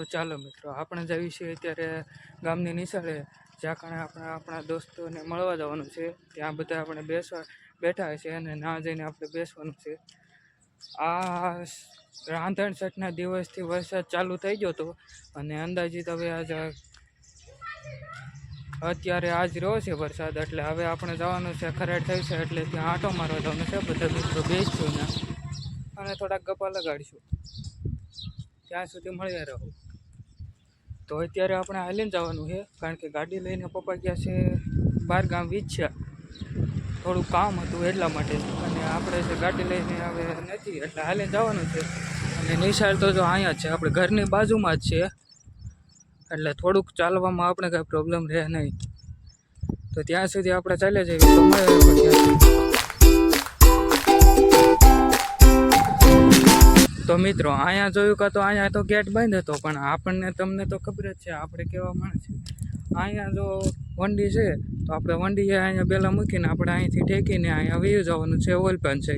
તો ચાલો મિત્રો, આપણે જઈએ છીએ અત્યારે ગામની નિશાળે જ્યાં કારણે આપણે આપણા દોસ્તોને મળવા જવાનું છે. ત્યાં બધા આપણે બેસવા બેઠા છે અને ના જઈને આપણે બેસવાનું છે. આ રાંધણ છઠના દિવસથી વરસાદ ચાલુ થઈ ગયો હતો અને અંદાજિત હવે આજ અત્યારે આજ રહ્યો છે વરસાદ, એટલે હવે આપણે જવાનું છે ખરાટ થઈ છે, એટલે ત્યાં આંટો મારવા જવાનું છે. બધા મિત્રો બેસશું ને? અને થોડાક ગપ્પા લગાડીશું. ત્યાં સુધી મળ્યા રહો. તો અત્યારે આપણે હાલીને જવાનું છે, કારણ કે ગાડી લઈને પપ્પા ગયા છે, બાર ગામ વીછ્યા. થોડું કામ હતું એટલા માટે. અને આપણે જે ગાડી લઈને હવે નથી, એટલે હાલીને જવાનું છે. અને નિશાળ તો જો અહીંયા જ છે, આપણે ઘરની બાજુમાં જ છે. એટલે થોડુંક ચાલવામાં આપણે કાંઈ પ્રોબ્લેમ રહે નહીં. તો ત્યાં સુધી આપણે ચાલ્યા જઈએ. તો મળે પછી. તો મિત્રો, અહીંયા જોયું કે તો અહીંયા તો ગેટ બંધ હતો, પણ આપણને તમને તો ખબર જ છે, આપણે કેવા છે. અહીંયા જો વંડી છે, તો આપણે વંડીએ અહીંયા પહેલાં મૂકીને આપણે અહીંથી ટેકીને અહીંયા વયું જવાનું છે ઓલપન છે.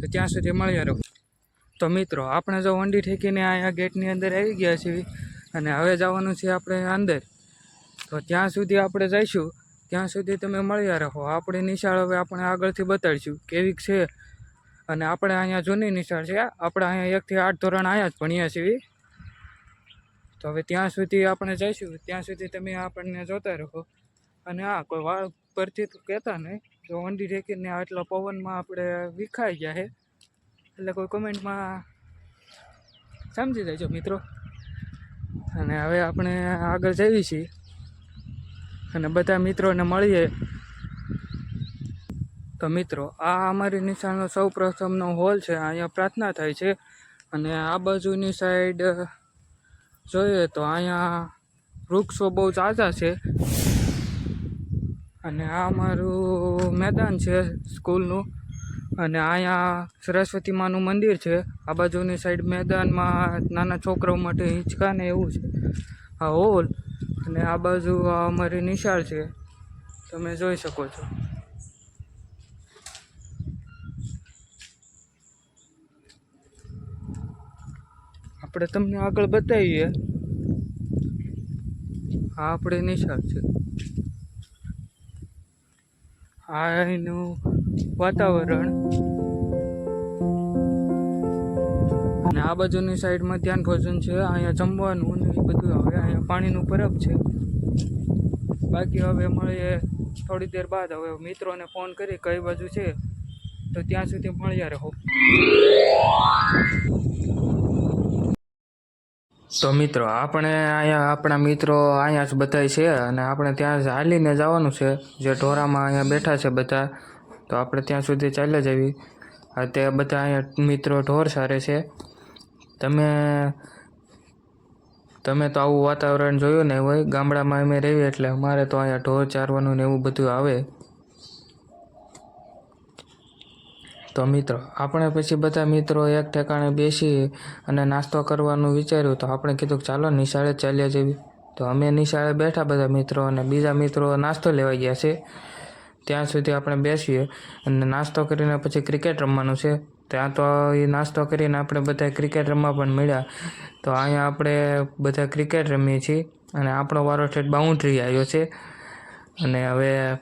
તો ત્યાં સુધી મળ્યા રહો. તો મિત્રો, આપણે જો વંડી ઠેકીને અહીંયા ગેટની અંદર આવી ગયા છીએ, અને હવે જવાનું છે આપણે અંદર. તો ત્યાં સુધી આપણે જઈશું, ત્યાં સુધી તમે મળ્યા રહો. આપણી નિશાળ હવે આપણે આગળથી બતાડીશું કેવીક છે અને આપણે અહીંયા જૂની નિશાળ છે આપણે અહીંયા એકથી આઠ ધોરણ અહીંયા જ ભણીએ છીએ. તો હવે ત્યાં સુધી આપણે જઈશું. ત્યાં સુધી તમે આપણને જોતા રહો. અને હા, કોઈ વાળ પરથી તો કહેતા નહીં. જો વંડી ઢેકીને આટલા પવનમાં આપણે વિખાઈ ગયા છે એટલે કોઈ કમેન્ટમાં સમજી દેજો મિત્રો. અને હવે આપણે આગળ જઈએ છીએ. અને બધા મિત્રોને મળીએ. તો મિત્રો, આ અમારી નિશાળનો સૌ પ્રથમનો હોલ છે. અહીંયા પ્રાર્થના થાય છે. અને આ બાજુની સાઈડ જોઈએ તો અહીંયા વૃક્ષો બહુ ઝાઝા છે. અને આ અમારું મેદાન છે સ્કૂલનું. અને અહીંયા સરસ્વતી માનું મંદિર છે. આ બાજુની સાઈડ મેદાનમાં નાના છોકરાઓ માટે હિંચકા ને એવું છે. આ હોલ. અને આ બાજુ અમારી નિશાળ છે. તમે જોઈ શકો છો. આપણે તમને આગળ બતાવીએ. આ આપણે નિશાળ છે. આ એનું વાતાવરણ. અને આ બાજુની સાઈડમાં ધ્યાન ભોજન છે, અહીંયા જમવાનું ને એ બધું હવે અહીંયા પાણીનું પરબ છે. બાકી હવે મળીએ થોડી દેર બાદ. હવે મિત્રોને ફોન કરી કઈ બાજુ છે, તો ત્યાં સુધી મળ્યા રહો. તો મિત્રો, આપણે અહીંયા, આપણા મિત્રો અહીંયા જ બધાય છે અને આપણે ત્યાં જ હાલીને જવાનું છે. જે ઢોરામાં અહીંયા બેઠા છે બધા, તો આપણે ત્યાં સુધી ચાલ્યા જવી તે બધા અહીંયા મિત્રો ઢોર સારે છે. તમે તમે તો આવું વાતાવરણ જોયું ને હોય? ગામડામાં અમે રહીએ એટલે અમારે તો અહીંયા ઢોર ચારવાનું ને એવું બધું આવે. તો મિત્રો, આપણે પછી બધા મિત્રો એક ઠેકાણે બેસી અને નાસ્તો કરવાનું વિચાર્યું, તો આપણે કીધું ચાલો નિશાળે ચાલ્યા જવી તો અમે નિશાળે બેઠા બધા મિત્રો અને બીજા મિત્રો નાસ્તો લેવા ગયા છે. ત્યાં સુધી આપણે બેસીએ અને નાસ્તો કરીને પછી ક્રિકેટ રમવાનું છે. ત્યાં તો એ નાસ્તો કરીને આપણે બધા ક્રિકેટ રમવા પણ મળ્યા. તો અહીંયા આપણે બધા ક્રિકેટ રમીએ છીએ અને આપણો વારો સ્ટેટ બાઉન્ડ્રી આવ્યો છે. અને હવે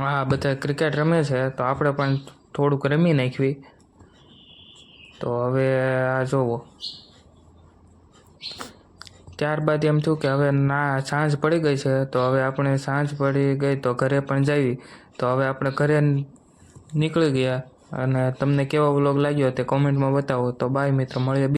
હા બધા ક્રિકેટ રમે છે, તો આપણે પણ થોડુંક રમી નાખવી. તો હવે આ જોવો. ત્યારબાદ એમ થયું કે હવે ના, સાંજ પડી ગઈ છે, તો હવે આપણે સાંજ પડી ગઈ તો ઘરે પણ જાવી. તો હવે આપણે ઘરે નીકળી ગયા. અને તમને કેવો વ્લોગ લાગ્યો તે કોમેન્ટમાં બતાવો. તો બાય મિત્ર, મળીએ